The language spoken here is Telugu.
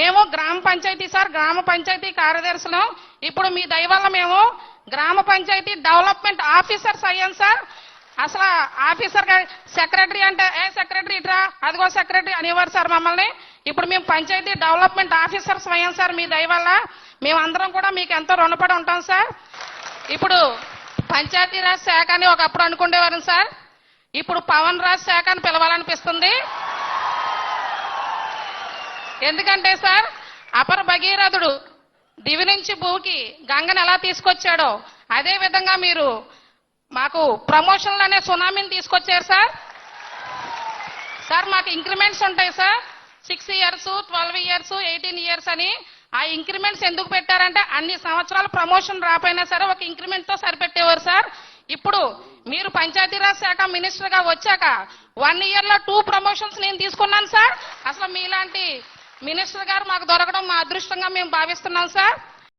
మేము గ్రామ పంచాయతీ సార్ గ్రామ పంచాయతీ కార్యదర్శులు. ఇప్పుడు మీ దయవల్ల మేము గ్రామ పంచాయతీ డెవలప్మెంట్ ఆఫీసర్స్ అయ్యాం సార్. అసలు ఆఫీసర్ సెక్రటరీ అంటే ఏ సెక్రటరీ ఇట్రా? అదిగో సెక్రటరీ అనేవారు సార్ మమ్మల్ని. ఇప్పుడు మేము పంచాయతీ డెవలప్మెంట్ ఆఫీసర్స్ అయ్యాం సార్ మీ దయవల్ల మేమందరం కూడా మీకు ఎంతో రుణపడి ఉంటాం సార్. ఇప్పుడు పంచాయతీరాజ్ శాఖ అని ఒకప్పుడు అనుకునేవారు సార్. ఇప్పుడు పవన్ రాజ్ శాఖ అని పిలవాలనిపిస్తుంది. ఎందుకంటే సార్ అపర భగీరథుడు దివి నుంచి భూకి గంగను ఎలా తీసుకొచ్చాడో అదే విధంగా మీరు మాకు ప్రమోషన్లు అనే సునామీని తీసుకొచ్చారు సార్. సార్ మాకు ఇంక్రిమెంట్స్ ఉంటాయి sir. Six years twelve years eighteen years అని ఆ ఇంక్రిమెంట్స్ ఎందుకు పెట్టారంటే అన్ని సంవత్సరాలు ప్రమోషన్ రాపోయినా సరే ఒక ఇంక్రిమెంట్తో సరిపెట్టేవారు సార్. ఇప్పుడు మీరు పంచాయతీరాజ్ శాఖ మినిస్టర్గా వచ్చాక వన్ ఇయర్లో టూ ప్రమోషన్స్ నేను తీసుకున్నాను సార్. అసలు మీలాంటి మినిస్టర్ గారు మాకు దొరకడం మా అదృష్టంగా మేము భావిస్తున్నాం సార్.